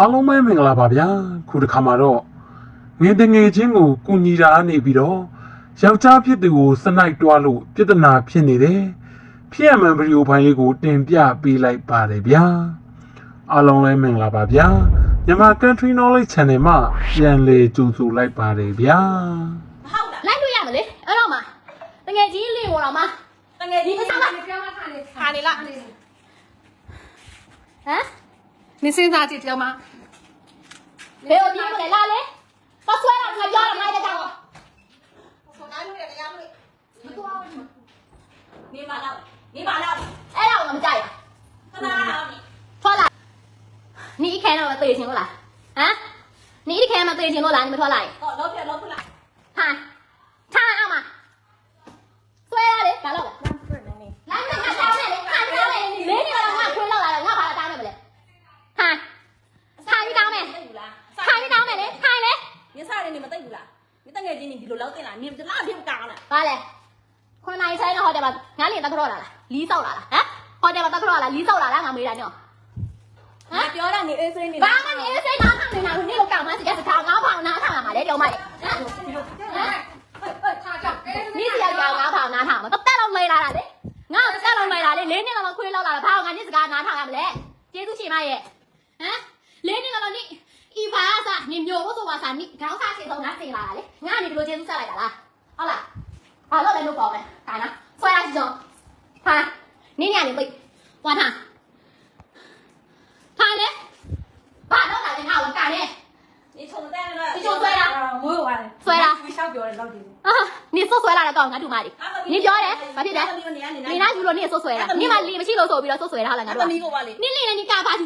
အားလုံးပဲမင်္ဂလာပါဗျာခုတစ်ခါမှာတော့ငယ်တငယ်ချင်းကိုကုညီတာနေပြီးတော့ယောက်ျားဖြစ်သူကိုစနိုက်တွားလို့ပြဿနာဖြစ်နေတယ်ဖြစ်ရမှန်ဗီဒီယိုဖိုင်လေးကိုတင်ပြပေးလိုက်ပါတယ်ဗျာအားလုံးလည်းမင်္ဂလာပါဗျာမြန်မာ Country Knowledge Channel မှာပြန်လည်ကြိုဆိုလိုက်ပါတယ်ဗျာဟုတ်လားလိုက်လို့ရမလေအဲ့တော့မှတကယ်ကြီးလင်ပေါ်တော့မှတကယ်ကြီးဒီခပစားစားလာကခါနေလားဟမ် 你生产姐姐吗？没有，你不在哪里？我出来，我了，妈在干？我？你都干？你妈呢？你妈呢？哎，老，我们家呀？在哪里？快！你一天到晚多少钱过来？啊？你一天嘛多少钱过来？你没快来！老天，老天来！看。 တယ်နေမသိဘူးလားမင်းတငယ်ချင်းကြီးဒီလိုလောက်တင်လာနင်ဒီလောက်ဖြစ်ကောင်းလားဘာလဲခွန်နိုင်ဆိုင်ကဟိုတယ်မှာငါလင်တက်ခရော့လာလားလီးဆောက်လာလားဟမ်ဟိုတယ်မှာတက်ခရော့လာလီးဆောက်လာလားငါမေးတာညောဟမ်ပြောတာနေအေးစိမ့်နေဘာမှနေအေးစိမ့်ငါမှနေနာဘူးနေလို့ကောင်းမှစကြစကားငါဖောင်နားထောင်လာမှာလေပြောမလေဟမ်မိစီရကြောင်ငါဖောင်နားထောင်မှာတက်တော့လေလာတာလေငါတက်တော့လေလာလေလေးနှစ်လောက်ခွေးလောက်လာတာဘာအောင်ငါညစ်စကားနားထောင်ရမလဲကျေးဇူးရှင်မရဲ့ဟမ်လေးနှစ်လောက်လောက်ညစ် နိဤဘာသာနေမျိုးဘုဆိုပါစာနိခေါင်းစားချေဆုံးငါစင်လာတာလေငါနေဒီလိုကျေးဇူးဆက်လိုက်တာလားဟုတ်လားဘာလို့လဲလို့ပေါ့မယ်ဒါနာဆွဲရစီဆုံးဟာနင်းညနေပိတ်ဝါထားဟာလေဘာလို့လာလဲငါ့ကိုကာနေ 你冲在那你冲对了我有完了ဆွဲလား 你想ပြောတယ်လောက်တယ် အာနေဆွဆွဲလာတဲ့ကောင်ငါတို့မလေးနင်ပြောတယ်ဘာဖြစ်လဲနေနာယူလို့နေဆွဆွဲတာနေမလီမရှိလို့ဆိုပြီးတော့ဆွဆွဲတာဟုတ်လားငါတို့ သမီးကိုပါလေ နင်နေနေကာပါယူ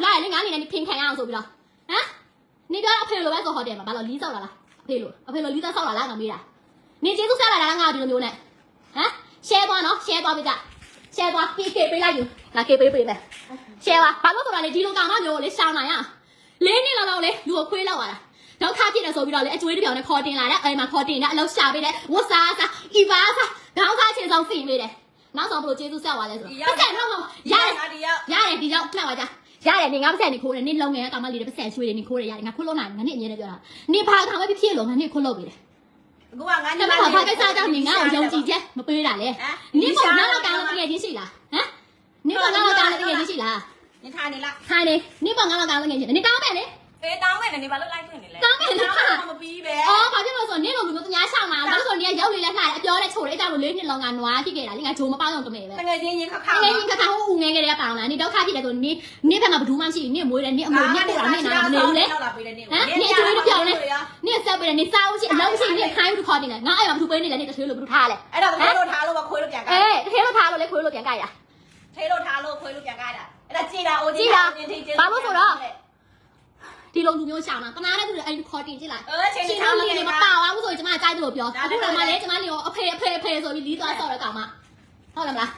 နေပြောအဖေလိုပဲဆိုဟိုတယ်မှာဘာလို့လီးဆောက်လာလားအဖေလိုအဖေလိုလီးသားဆောက်လာလားငါမေးတာနေကျေးဇူးဆက်လာတာငါဒီလိုမျိုးနဲ့ဟမ် share သွားနော် share သွားပြကြ share သွား PK ပေးလိုက်ယူငါ K ပေးပေးမယ် share ပါဘာလို့ဆိုတာလေဒီလိုကောင်မမျိုးကိုလေရှောင်းနိုင်ရလေးနှစ်လောက်လောက်လေလူကိုခွေးလောက်လာတာဒုက္ခဖြစ်တယ်ဆိုပြီးတော့လေအကျွေးတစ်ပြောင်နဲ့ခေါ်တင်လာတဲ့အဲ့မှာခေါ်တင်တဲ့အလောက်ရှာပေးတဲ့ဝတ်စားစားဤပါစားခေါင်းစားချင်ဆောင်ဖိပေးတယ်နောက်ဆုံးဘလို့ကျေးဇူးဆက်သွားလဲဆိုတော့ပတ်စံတော့မရတယ်ဒီရောက်ရတယ်ဒီကြောင့်မှတ်ပါကြ ရတယ်နေငါပတ်စံနေခိုးတယ်နေလုံငယ်ကောင်မလေးတွေပတ်စံရွှေတယ်နေခိုးတယ်ရတယ်ငါခိုးလို့နိုင်ငါနေအမြဲတမ်းပြောတာနေဘာကောင်ပဲဖြစ်ဖြစ်လို့ငါနေခိုးလို့ပေးတယ်ကိုကငါ။ဒါပေမဲ့ဘာကိစ္စကြောင့်နေငါ့ကိုယုံကြည်ချက်မပေးတာလေ။နင်းပေါ်နောက်တော့ကောင်းတကယ်ချင်းရှိလား။ဟမ်။နင်းပေါ်နောက်တော့ကောင်းတကယ်ချင်းရှိလား你ထားနေလား။ခိုင်းလေနင်းပေါ်နောက်တော့ကောင်းတကယ်ချင်းနင်းကောင်းမယ်လေအေးတောင်းမယ်နေဘာလို့လိုက်ခွင့်နေလဲမပြီးပဲ ။အော်ဘာဖြစ်လို့ဆိုနင်းလိုလူမျိုးတညာရှောင်းလာ။ဘာလို့ဆို နင်းရောက်လေလက်လှတယ်အပြောနဲ့ချိုလေးကြောက်လို့လေးနှစ်လုံးကနွားဖြစ်ခဲ့တာလေငါဂျိုးမပေါအောင်တမဲပဲတကယ်ချင်းရင်ခါခါ။ငယ်ချင်းကခါဟိုဦးငယ်ကလေးကပေါအောင်လား။နင်းဒုက္ခဖြစ်တယ်ဆိုနင်းနင်းဘက်မှာဘယ်သူမှမရှိဘူး။နင်းမွေးတယ်နင်းအမွေနင်းပို့တာနင်းနာမနေဘူးလေ။နင်းဆက်ပေးတယ်နင်းစားဦးရှိအလုံးရှိနင်းခိုင်းဘူးခေါ်နေတယ်။ငါအဲ့မှာဘယ်သူပေးနေလဲနင်းတထွေးလို့ဘယ်သူထားလဲအဲ့တော့ခွေးလို့ထားလို့ခွေးလို့ပြန်ကြ။အေးတထွေးလို့ထားလို့လေခွေးလို့ပြန်ကြရ။ထေးလို့ထားလို့ခွေးလို့ပြန်ကြတာအဲ့ဒါကြည်တာအို ဒီလိုလူမျိုးရှာမှာတနာတဲ့သူတွေအဲ့ဒီခေါ်တင်ကြည့်လိုက်ချင်းထောင်းလေးမပါသွားဘူးဆိုရင်ကျမကကြိုက်တယ်လို့ပြောအခုတော့မှလည်းကျမလေးရောအဖေအဖေအဖေဆိုပြီးလီးသွားဆော့တဲ့ကောင်မဟုတ်လားမလား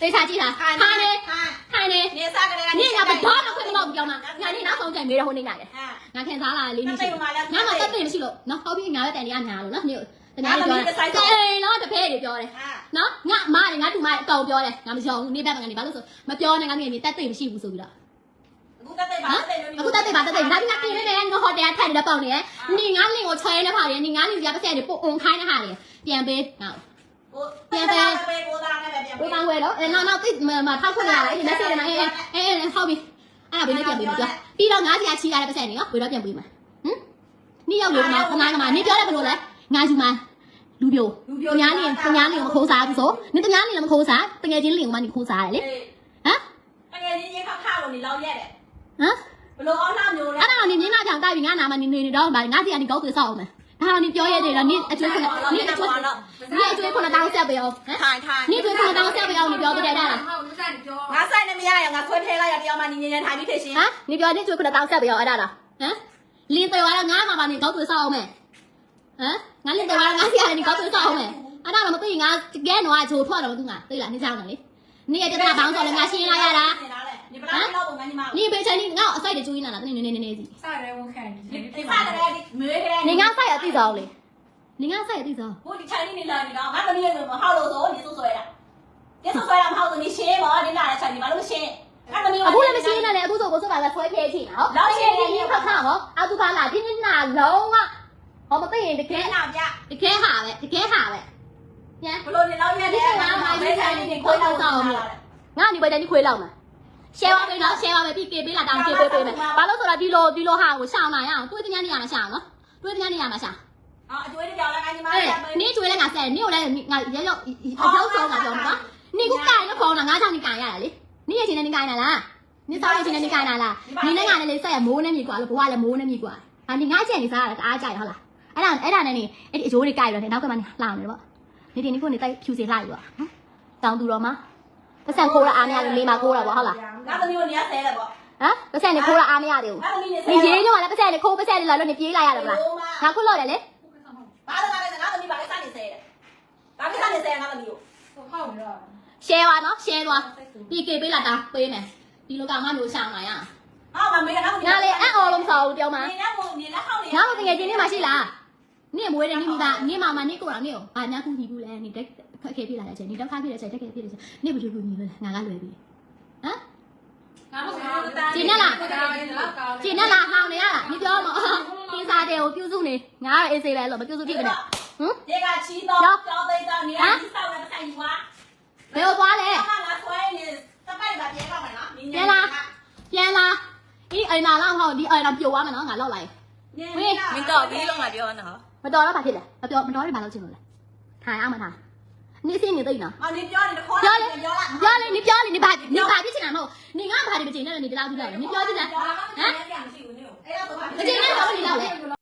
သိချာကြည့်လားဟာနေဟာနေနေစားကြတယ်ကနေကဘာမှခွင့်မလုပ်ဘူးကြောင်းမှာငါနေနောက်ဆုံးကြိုင်မေးတော့ဟိုနေရတယ်ငါခင်စားလာလေးမရှိဘူးငါမှတက်တင်မရှိလို့နော်ဟောပြီးငါပဲတန်တရားညာလို့နော်နေတနာပြောတယ်တယ်နော်တပည့်တွေပြောတယ်နော်ငါမတွေငါတူမတွေအကောင်ပြောတယ်ငါမယုံဘူးနေဘက်မှာငါနေဘာလို့ဆိုမပြောနဲ့ငါနေတက်တင်မရှိဘူးဆိုပြီးတော့ အခုတက်တဲ့ပါတက်တဲ့အခုတက်တယ်ပါတက်တယ်ဒါပြီးငါပြင်နေတယ်ငါဟိုတယ်ထိုင်နေတဲ့ပေါင်နေနေငါလင်ကိုချွဲနေပါလေနေငါလင်ကြပတ်စက်နေပို့အွန်ခိုင်းနေတာလေပြန်ပေးငါကိုပြန်ပဲကိုသားနဲ့ပဲပြန်ဘိုးကောင်းဝဲတော့အဲနောက်နောက်တိမထောက်ခွင့်လာလေဒီ message တွေမှာအဲအဲအဲဟောက်ပြီအဲ့ဒါဘယ်နဲ့ပြန်ပေးမပြောပြီးတော့ငါးစီချီရတဲ့ပတ်စက်နေနော်ဘယ်တော့ပြန်ပေးမှာဟမ်နေ့ရောက်လို့ကခဏကမှနေပြောတယ်ဘယ်လိုလဲငါယူမှာလူပြိုတညာလင်တညာလင်မခိုးစားဘူးဆိုနေတညာလင်လည်းမခိုးစားတကယ်ချင်းလင်ကမှနေခိုးစားတယ်လေဟမ်တကယ်ကြီးရင်ခါခါလို့နေလောက်ရက်တယ် ဟမ်ဘလို့အောင်နှမျိုးလဲအဲ့ဒါတော့နေမျက်နှာကြောင်တိုက်ပြီးငါနာမနေနေတော့ဗာငါစီကနေကောက်သွေးဆောက်အောင်မယ်ဒါတော့နေပြောရတယ်တော့နေအကျွေးခုနနေအကျွေးနေအကျွေးခုနတောင်းဆက်ပေးအောင်ဟမ်ထိုင်ထိုင်နေကျွေးခုနတောင်းဆက်ပေးအောင်နေပြောပြတဲ့ဒါလားငါဆိုင်နေမရရငါခွဲထဲလိုက်ရတရားမှညီညီနဲ့ထိုင်ပြီးဖြစ်ရှင်ဟမ်နေပြောနေကျွေးခုနတောင်းဆက်ပေးအောင်အဲ့ဒါလားဟမ်လင်းတယ်ဝါတော့ငါမှမနေကောက်သွေးဆောက်အောင်မယ်ဟမ်ငါလင်းတယ်ဝါတော့ငါစီကနေကောက်သွေးဆောက်အောင်မယ်အဲ့ဒါတော့မသိငါတကယ်တော့အချိုထွက်တော့မသိငါသိလားနေကြောင်တယ်လေနေရတဲ့ဘောင်းဆိုလည်းငါရှင်းလိုက်ရတာ 你不拉你老公跟你妈。 နေပေးချင်နေငါအစိုက်တကျွေးနေတာနေနေနေနေစီ စတယ်ဝန်ခံတယ် 你你发的来，你没给来。 နေငါစိုက်ရသိစားအောင်လေနေငါစိုက်ရသိစား 我你看你你来，你讲，俺们你怎么好了说你说说的，你说说的好子你写嘛，你拿来穿你妈那么写，俺们你 အခုလည်းမရှိနေလေအခုဆိုကိုစုပါကဆွဲဖြဲချင်တာဟုတ် 老写的你 ခါ 看 ခါ ဟောအောက်သူကလာဒီနေ့နာလုံးဝဟောမသိရင်တက ခဲ ယ် နာပြ တကယ်ဟာပဲတကယ်ဟာပဲပြန် ဘလို့နေတော့ရက်တယ်ငါမှမဲဆိုင်နေခွေးတော့ဆောင်တယ် ငါညီပဲတန်းခွေးလောက်မှာ share ပါမယ်နော် share ပါမယ်ပြီးကေပေးလာတောင်းကေပေးပေးမယ်ဘာလို့ဆိုတော့ဒီလိုဒီလိုဟာကိုရှောင်းလာရအောင်တွေးတင်ရနေရမှာရှောင်းနော်တွေးတင်ရနေရမှာရှောင်းအော်အကျွေးကြောင်လည်းငါညီမအေးလေးနေကျွေးလဲငါဆက်နေကိုလည်းငါရရောက်အရောက်ဆုံးငါပြောမှာနေကိုကိုင်တော့ခေါင်းတာငါချောင်းနေကိုင်ရတာလေနေရချင်းနေကိုင်လာလားနေစားရချင်းနေကိုင်လာလားနေနဲ့ငါနဲ့လေဆက်ရမိုးနေမြေကွာလို့ဘဝလည်းမိုးနေမြေကွာဟာနေငါချက်နေစားရတာအားကြရဟုတ်လားအဲ့ဒါအဲ့ဒါနဲ့နေအဲ့ဒီအကျိုးတွေကိုင်တော့နေနောက်ကမှနေလှအောင်နေပေါ့နေတင်နေကိုနေတိုက်ဖြူစီလှပြီပေါ့နော်တောင်းသူတော့မှာ ပတ်စံခိုးရအားမရလို့လေးမှာခိုးတာပေါ့ဟုတ်လားငါသမီးကိုနေရဆဲတယ်ပေါ့ဟမ်ပတ်စံနေခိုးရအားမရသေးဘူးငါသမီးနေဆဲနေရေးညောလည်းပတ်စံနေခိုးပတ်စံနေလာလို့နေပြေးလိုက်ရတယ်ဗလားငါခုလို့တယ်လေဘာလို့ငါလဲငါသမီးဘာလဲစနေဆဲတယ်ဘာကိစ္စနေဆဲငါသမီးကို share ပါနော် share သွားပြီးကေပေးလာတာပေးမယ်ဒီလိုကောင်မမျိုးရှောင်းလာရအောင်ဟာမမေးငါသမီးငါလေအံ့အော်လို့မဆောဘူးပြောမှာနေရမို့နေလက်ဟောင်းနေငါမတကယ်ချင်းနေမှာရှိလားနေမွေးတယ်နေမိသားနေမမနေကိုတော့နေကိုဘာညာကူညီဘူးလဲနေတက် ခက်ခဲပြလာတဲ့အချိန်နေတော့ခါပြတဲ့အချိန်တက်ခဲပြတဲ့အချိန်နေဘယ်လိုကူညီလဲငါကလွယ်ပြီဟမ်ကျင်းနဲ့လားဟောင်းနေရလားဒီပြောမကိစားတဲ့ကိုပြုစုနေငါကတော့အေးစေးပဲလို့မပြုစုဖြစ်မနဲ့ဟမ်ဒီကချီတော့ကြောင်းသိတော့နေရဒီဆောက်လည်းဆိုင်ယူပါဘယ်လိုသွားလဲငါငါဆွဲနေတပိုက်ပါပြေတော့မယ်နော်ပြန်လာဒီအိမ်နာလောက်ဟောဒီအိမ်နာပြိုသွားမယ်နော်ငါလောက်လိုက်မင်းတော့ပြီးလုံးမပြောနော်မတော်တော့ဘာဖြစ်လဲမပြောမတော်ရင်ဘာလုပ်ချင်လို့လဲထိုင်အောင်မထား နေစင်းနေသိနော်အော်နေပြောနေခေါ်ပြောလေပြောလားပြောလေနေပြောလေနေဘာနေဘာဖြစ်ချင်တာမဟုတ်နေငါဘာတွေမချင်နဲ့နေဒီလောက်ဒီလောက်နေပြောချင်တာဟမ်မရှိဘူးနေအဲ့ဒါတော့မချင်နဲ့တော့နေလောက်လေ